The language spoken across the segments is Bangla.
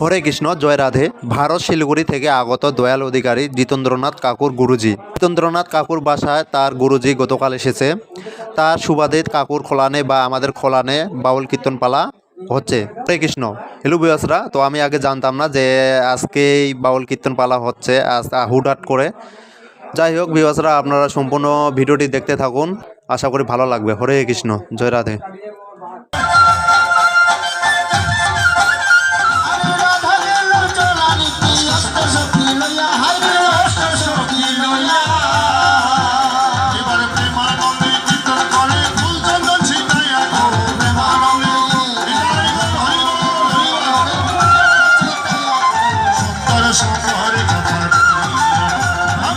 হরে কৃষ্ণ, জয় রাধে। ভারত শিলিগুড়ি থেকে আগত দয়াল অধিকারী জিতেন্দ্রনাথ কাকুর গুরুজি। জিতেন্দ্রনাথ কাকুর বাসায় তার গুরুজি গতকাল এসেছে। তার সুবাদে কাকুর খোলানে বা আমাদের খোলানে বাউল কীর্তন পালা হচ্ছে। হরে কৃষ্ণ। হ্যালো বিয়াসরা তো আমি আগে জানতাম না যে আজকে এই বাউল কীর্তন পালা হচ্ছে, আজ হুটহাট করে। যাই হোক বিবাসরা আপনারা সম্পূর্ণ ভিডিওটি দেখতে থাকুন। আশা করি ভালো লাগবে। হরে কৃষ্ণ, জয় রাধে।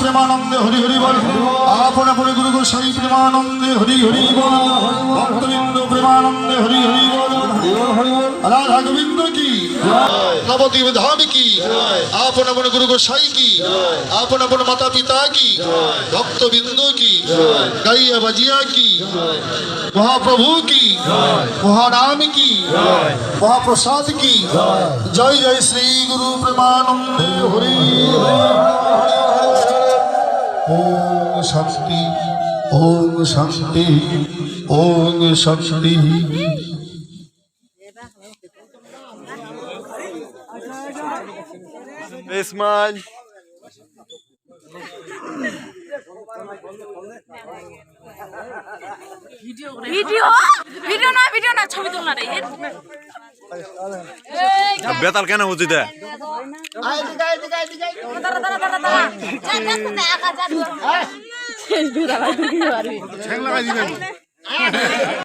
প্রেমানন্দে হরি হরি বল আপন আপন গুরু গোসাই প্রেমানন্দে হরি হরি বল ভক্তবৃন্দ প্রেমানন্দে হরি হরি বল রাধা গোবিন্দ কি? নবদ্বীপ ধাম কি? আপন আপন গুরু গোসাই কি? আপন আপন মাতা পিতা কি? ভক্তবৃন্দ কি? গাইয়া বাজিয়া কি? মহাপ্রভু কি? মহারাম কি? মহাপ্রসাদ কি? জয় জয় শ্রী গুরু প্রেমানন্দে হরি ওম শান্তি ওম শান্তি ওম শান্তি। ভিডিও ভিডিও না ভিডিও না ছবি তোলা রে বেতাল কেন বুঝি দে?